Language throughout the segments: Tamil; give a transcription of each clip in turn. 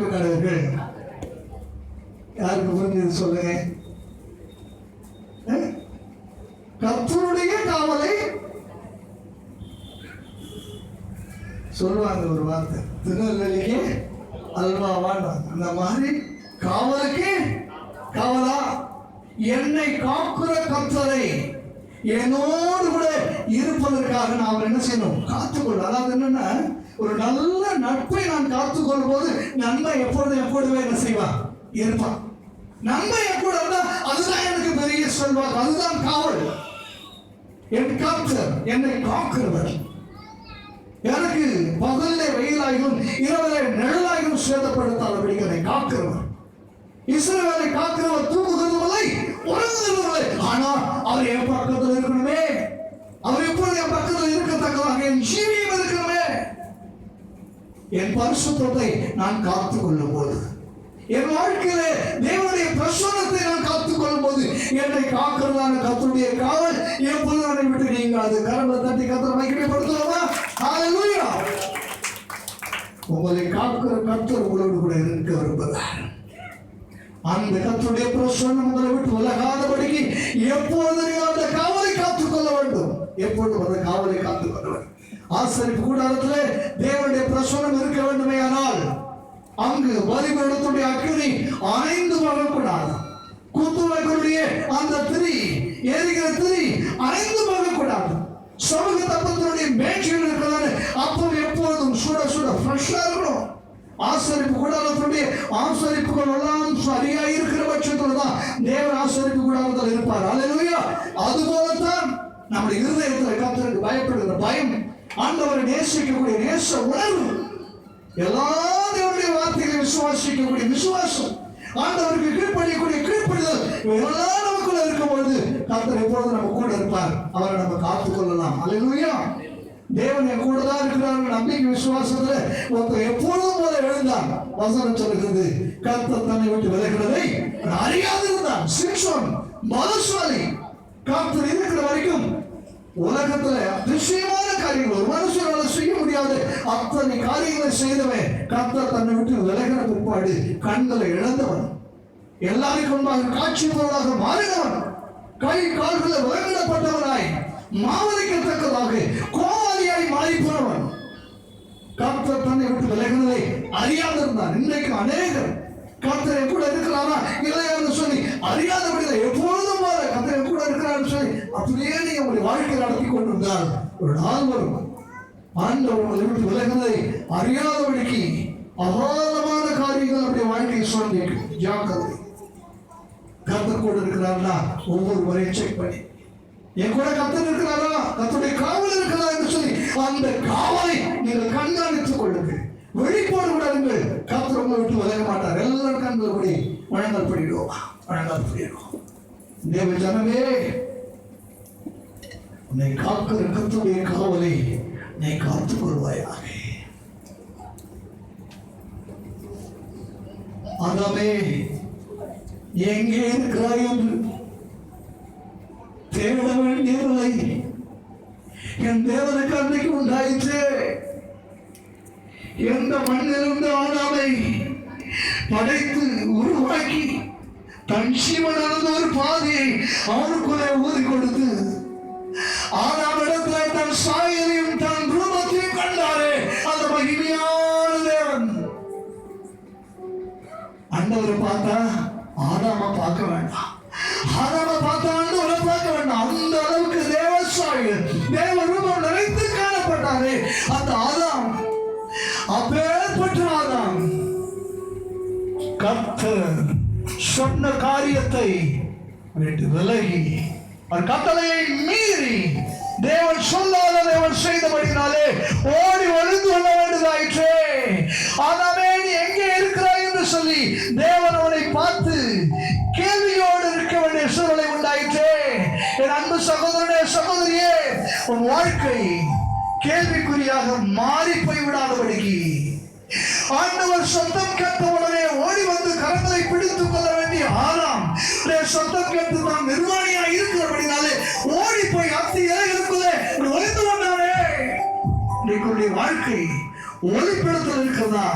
காக்க யாருக்கு புரிஞ்சது சொல்லுங்க? கத்தருடைய காவலை சொல்லுவாங்க ஒரு வார்த்தை. திருநெல்வேலிக்கு அல்வாவான்னு அந்த மாதிரி காவலுக்கு காவலா? என்னை காக்குற கத்தரை என்னோடு கூட இருப்பதற்காக நான் அவர் என்ன செய்யணும்? காத்துக்கொள்ள அதாவது என்னன்னா ஒரு நல்ல நட்பை நான் காத்துக்கொள்ளும் போது நன்மை எப்பொழுதும் எப்பொழுதுமே என்ன செய்வான் இருப்பான் நன்மை எப்பொழுது இருந்தா அதுதான் எனக்கு பெரிய சொல்வார் அதுதான் காவல். என் என்னை காக்கிறவர் எனக்கு பகல்ல வெயிலாயும் இரவில நிழலாயும் சேதப்படுத்தாதபடிகளை காக்கிறவர் இஸ்ரேலை காக்கிறவர் தூங்குகிறதில்லை உறங்குகிறதில்லை ஆனால் அவர் என் பக்கத்தில் இருக்கணுமே. அவர் எப்பொழுது என் பக்கத்தில் இருக்கத்தக்கதாக என் ஜீவி என் பரிசுத்தத்தை நான் காத்து கொள்ளும் போது என் வாழ்க்கையில தேவனுடைய பிரசனத்தை நான் காத்துக் கொள்ளும் போது என்னை காக்கிறதான கத்தருடைய காவல் என் என்னை விட்டு நீங்காது. கரங்களை தட்டி கத்தரை மகிமைப்படுத்தலாமா ஹalleluya உங்களை காக்கிற கத்தர் உங்களோடு கூட இருக்க விரும்புகிறார். அந்த கத்தருடைய பிரசனம் உங்களை விட்டு விலகாதபடிக்கு எப்போது நீங்கள் அந்த காவலை காத்துக்கொள்ள வேண்டும். எப்பொழுதும் அந்த காவலை காத்துக்கொள்ள வேண்டும். ஆசரிப்பு கூடாரத்தில் தேவனுடைய பிரசனம் இருக்க வேண்டுமே ஆனால் அங்கு வழிபடத்துடைய அக்கினி அணைந்து வரக்கூடாது குத்துவைகளுடைய அந்த திரி எரிகிற திரி அணைந்து வரக்கூடாது சமூக தப்பத்தினுடைய மேட்சிகள் இருக்கிறதான அப்போ எப்பொழுதும் சுட சுட ஃப்ரெஷ்ஷாக இருக்கணும். ஆசரிப்பு கூடாரத்துடைய ஆசரிப்புகள் எல்லாம் சரியா இருக்கிற பட்சத்தில் தான் தேவர் ஆசரிப்பு கூடாரத்தில் இருப்பார். அல்லேலூயா அது போலத்தான் நம்முடைய இருதயத்தில் கத்தருக்கு பயப்படுகிற பயம் ஆண்டவரை நேசிக்கக்கூடிய நேச உணர்வு. எல்லா தேவனுடைய வார்த்தைகளை விசுவாசிக்கக்கூடிய விசுவாசம். ஆண்டவருக்கு கீழ்ப்படியக்கூடிய கீழ்ப்படிதல். எல்லாம் நமக்குள்ள இருக்கும் பொழுது கர்த்தர் எப்பொழுது நம்ம கூட இருப்பார். அவரை நம்ம காத்துக்கொள்ளலாம். கொள்ளலாம் அல்லேலூயா தேவன் என் கூட தான் இருக்கிறாங்க நம்பிக்கை விசுவாசத்துல ஒருத்தர் எப்பொழுதும் போல எழுந்தான் வசனம் சொல்லுகிறது கர்த்தர் தன்னை விட்டு விலகிறதை அறியாது இருந்தான் சிம்சோன் பலசாலி காத்து இருக்கிற வரைக்கும் உலகத்துல அதிசயமான காரியங்கள். ஒரு மனுஷனால செய்ய முடியாது. அத்தனை காரியங்களை செய்தவன் கர்த்தர் தன்னை விட்டு விலகின பிற்பாடு கண்களை இழந்தவன். எல்லாருக்கும் முன்பாக காட்சி பொருளாக மாறினவன். கை கால்களை விலங்கிடப்பட்டவனாய் மாவலிக்கத்தக்கதாக கோவாலியாய் மாறி போனவன் கர்த்தர் தன்னை விட்டு விலகினதை அறியாதிருந்தான் இன்றைக்கு அநேகர் கர்த்தரை கூட இருக்கிறாரா? இல்லையான்னு சொல்லி அறியாதபடி எப்பொழுதும் போல கர்த்தரை கூட இருக்கிறான்னு சொல்லி அப்படியே நீங்க உங்களுடைய வாழ்க்கை நடத்தி கொண்டிருந்தால் ஒரு நாள் வரும். ஆண்டவர் உங்களை விட்டு விலகினதை அறியாதபடிக்கு அபாரமான காரியங்கள் நம்முடைய வாழ்க்கையை சந்திக்கும் ஜாக்கிரதை. கத்தர் கூட இருக்கிறாரா ஒவ்வொரு முறையும் செக் பண்ணி. என் கூட கத்தர் இருக்கிறாரா? கத்தருடைய காவல் இருக்கிறதா என்று சொல்லி அந்த காவலை நீங்கள் கண்காணித்துக் கொள்ளுங்கள். வெளிப்பாடு விடாதுங்கள் கத்தர் உங்களை விட்டு விலக மாட்டார். எல்லாரும் கண்கள் படி வழங்கல் பண்ணிடுவோம் வழங்கல் பண்ணிடுவோம் தேவ ஜனமே உன்னை காக்கிற கத்தருடைய காவலை நீ காத்துக் கொள்வாயாக. ஆதாமே எங்கே இருக்கிறாய் என்று தேட வேண்டியதில்லை. என் தேவனுக்கு அன்றைக்கு உண்டாயிற்று. எந்த மண்ணிலிருந்து ஆனாமை படைத்து உருவாக்கி தன் சீவனது ஒரு பாதையை அவனுக்குள்ளே ஊதி கொடுத்து ஆறாம் இடத்துல தன் சாயலையும் தன் ரூபத்தையும் கண்டாரே. அந்த மகிமையான தேவன். ஆண்டவரை பார்த்தா ஆதாம பார்க்க வேண்டாம். ஆதாம பார்த்தா அண்டவரை பார்க்க வேண்டாம். அந்த அளவுக்கு தேவசாயல் தேவ ரூபம் நிறைந்து காணப்பட்டாரே. அந்த ஆதாம் அப்பேற்பட்ட ஆதாம். கர்த்தர் சொன்ன காரியத்தை விட்டு விலகி அவர் கட்டளையை மீறி தேவன் சொல்லாத தேவன் செய்தபடினாலே ஓடி ஒளிந்து கொள்ள வேண்டியதாயிற்றே ஆனாமே நீ எங்கே இருக்கிறாய் என்று சொல்லி தேவன் அவனை பார்த்து கேள்வியோடு இருக்க வேண்டிய சூழ்நிலை உண்டாயிற்றே. என் அன்பு சகோதரனே சகோதரியே உன் வாழ்க்கை கேள்விக்குறியாக மாறி போய் விடாதபடிக்கு ஆண்டவர் சத்தம் கேட்ட உடனே ஓடி வந்து கரங்களை பிடித்துக் கொள்ள வேண்டிய ஆறாம். சத்தம் கேட்டு தான் நிர்வாணியா இருக்கிறபடினாலே ஓடி போய் அத்தி இலைகளுக்குள்ளே ஒளிந்து கொண்டாரே. இன்னைக்கு வாழ்க்கை ஒளிப்படத்தில் இருக்கிறதா?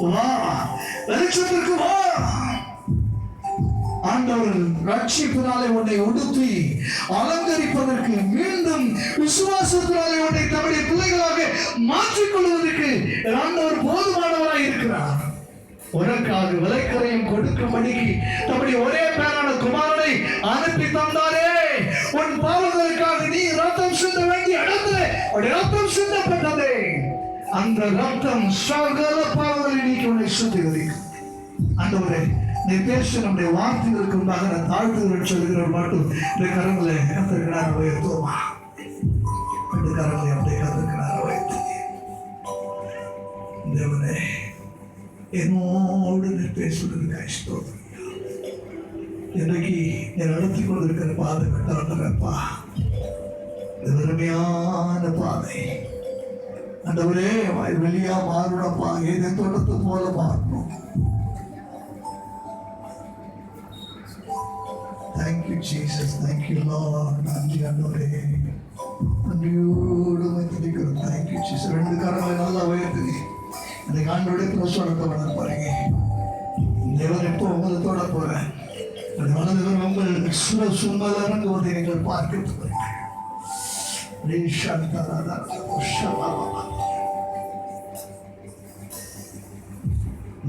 வா. வெளிச்சத்திற்கு வா. ஆண்டவர் ரட்சிப்பினாலே உன்னை உடுத்தி அலங்கரிப்பதற்கு மீண்டும் விசுவாசத்தினாலே உன்னை தம்முடைய பிள்ளைகளாக மாற்றிக்கொள்வதற்கு ஆண்டவர் போதுமானவராய் இருக்கிறார். உனக்காக விலைக்கரையும் கொடுக்கும்படிக்கு தம்முடைய ஒரே பேரான குமாரனை அனுப்பி தந்தாரே. உன் பாவங்களுக்காக நீ ரத்தம் சிந்த வேண்டிய இடத்திலே உடைய ரத்தம் சிந்தப்பட்டதே அந்த ரத்தம் சகல பாவங்களை நீக்கி உன்னை சுத்திகரிக்கும். ஆண்டவரே நீ பேச நம்முடைய வார்த்தைகளுக்கு உண்டாக நான் தாழ்த்துகிறேன் சொல்கிற மட்டும் இந்த கரங்களை கத்திருக்கிறார் உயர்த்துவோமா இந்த கரங்களை அப்படியே கத்திருக்கிறார் உயர்த்தி தேவனே என்னோடு நீ பேசுவதற்காக ஸ்தோத்திரம் இன்றைக்கு நீ நடத்தி கொண்டிருக்கிற பாதை கட்டப்பா இது வெறுமையான பாதை. அந்த ஒரே வெளியா மாறணும்ப்பா ஏதே தோட்டத்தை போல மாறணும். தேங்க்யூ ஜீசஸ் தேங்க்யூ லார்ட் நன்றி ஆண்டவரே நன்றியோடு துதிக்கிறோம் தேங்க்யூ ஜீசஸ் ரெண்டு காரங்களை நல்லா உயர்த்துங்க. இந்த ஆண்டோடைய புரோசோடத்தை வளர போறீங்க தேவன் எப்போ உங்களத்தோட தொட போறேன் அது வலதுவர் உங்கள் சுர சும்மல் இறங்குவதை நீங்கள் பார்க்க போறீங்க ரீஷாந்தராதா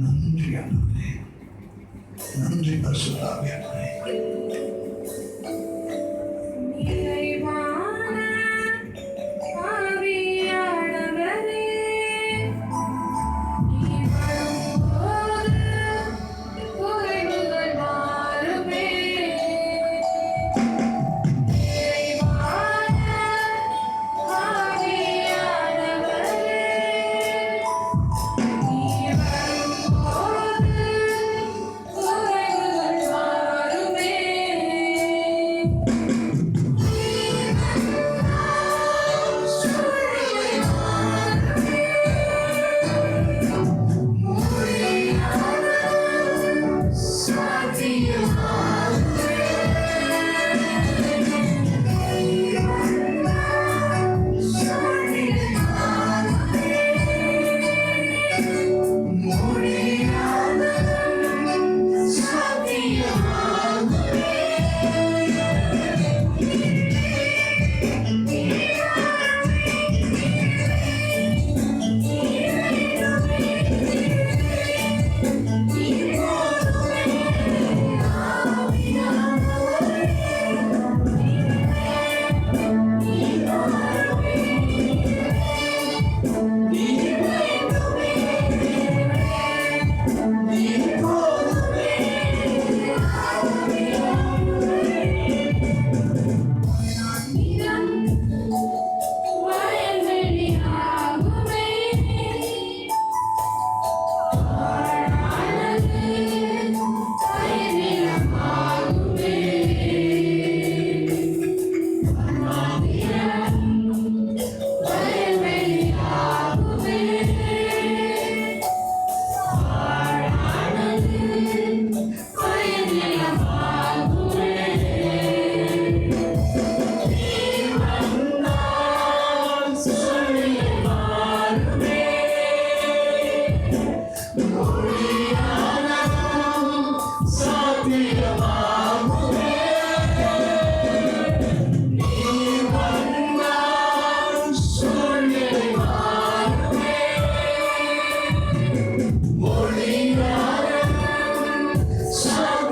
நன்றி ஆண்டவரே நன்றி பரிசுத்தாவியானவரே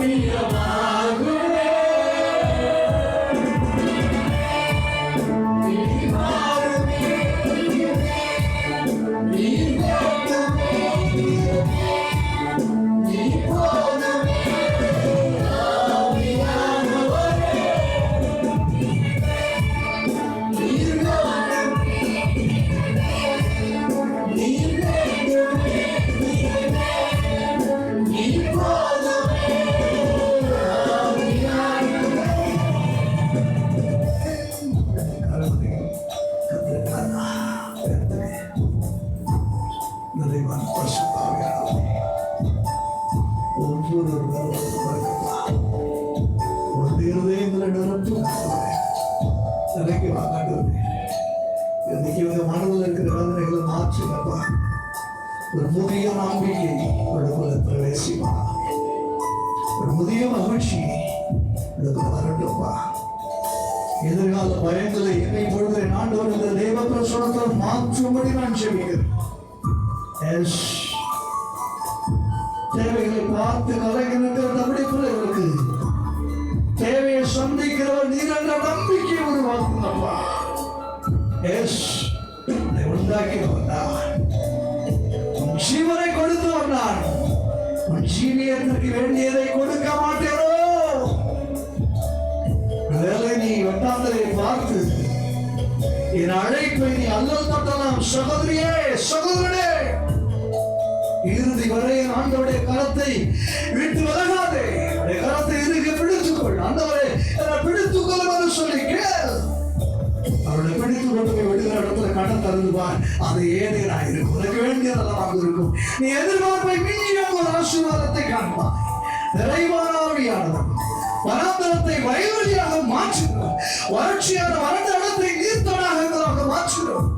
we are. எதிர்கால பயங்களை என்னை பொழுது ஆண்டவர் இந்த தெய்வ பிரசுரத்தில் மாற்றும்படி நான் செபிக்கிறேன். தேவைகளை பார்த்து கலைகின்ற நம்முடைய பிள்ளைகளுக்கு. தேவையை சந்திக்கிறவர் நீர் என்ற நம்பிக்கை உருவாக்குங்கப்பா எஸ் உன்னை உண்டாக்கினவர் நான் உன் ஜீவனை கொடுத்தவர் நான். உன் ஜீவியத்திற்கு வேண்டியதை கொடுக்க மாட்டேனோ அல்லல் தட்டலாம் சகோதரியே சகோதரனே. இறுதி வரை ஆண்டவருடைய கரத்தை விட்டு விலகாதே. அவருடைய கரத்தை இருக்க பிடித்துக்கொள். ஆண்டவரே என்னை பிடித்துக்கொள்ளும் என்று சொல்லி கேள். அவருடைய பிடித்து கொண்டு போய் விடுகிற இடத்துல கடன் தருந்துவார் அது ஏதேனா இருக்கும் உனக்கு வேண்டியதெல்லாம் இருக்கும். நீ எதிர்பார்ப்பை மிஞ்சிய ஒரு ஆசீர்வாதத்தை காண்பார் நிறைவான ஆவியானவர். வனாந்தரத்தை வயல்வெளியாக மாற்றுகிறார் வறட்சியான வறண்ட இடத்தை நீர்த்தடாகங்களாக மாற்றுகிறோம்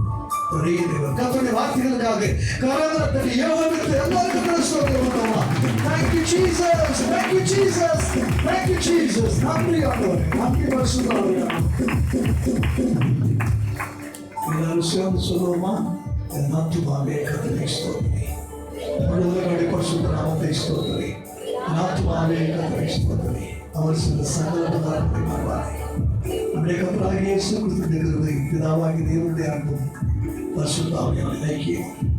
பெரிய தேவன் கர்த்தருடைய வார்த்தைகளுக்காக கரகரத்தில் யோகத்தில் எல்லாருக்கும் சொல்லுவோமா Thank you Jesus Thank you Jesus Thank you Jesus நன்றி ஆண்டவரே நன்றி பரிசுத்தவானவரே எல்லாரும் சேர்ந்து சொல்லுவோமா என் ஆத்துமாவே கத்தனை ஸ்தோத்திரி முழுவதும் பரிசுத்த நாமத்தை ஸ்தோத்திரி என் ஆத்துமாவே கத்தனை ஸ்தோத்திரி அவர் சில சகல பதார்த்தத்தை மாறுவாரே நம்முடைய கத்தராக இயேசு கிறிஸ்துவின் கிருபை பிதாவாகி தேவனுடைய அன்பும் பரிசுத்தாவியான ஐக்கியம்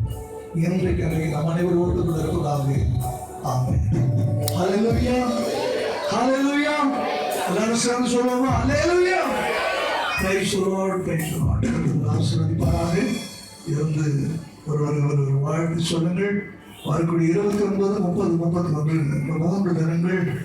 இன்றைக்கு அன்றைக்கு நம் அனைவரோடு கூட இருப்பதாக. ஆமென். ஹalleluya. ஹalleluya. எல்லாரும் சேர்ந்து சொல்லுவோமா? Hallelujah. Praise Lord praise Lord ஆசீர்வதிப்பாராக. இருந்து ஒருவர் ஒரு வாழ்த்து சொல்லுங்கள். வரக்கூடிய இருபத்தி ஒன்பது முப்பது முப்பத்தி ஒன்று. மூன்று தினங்கள்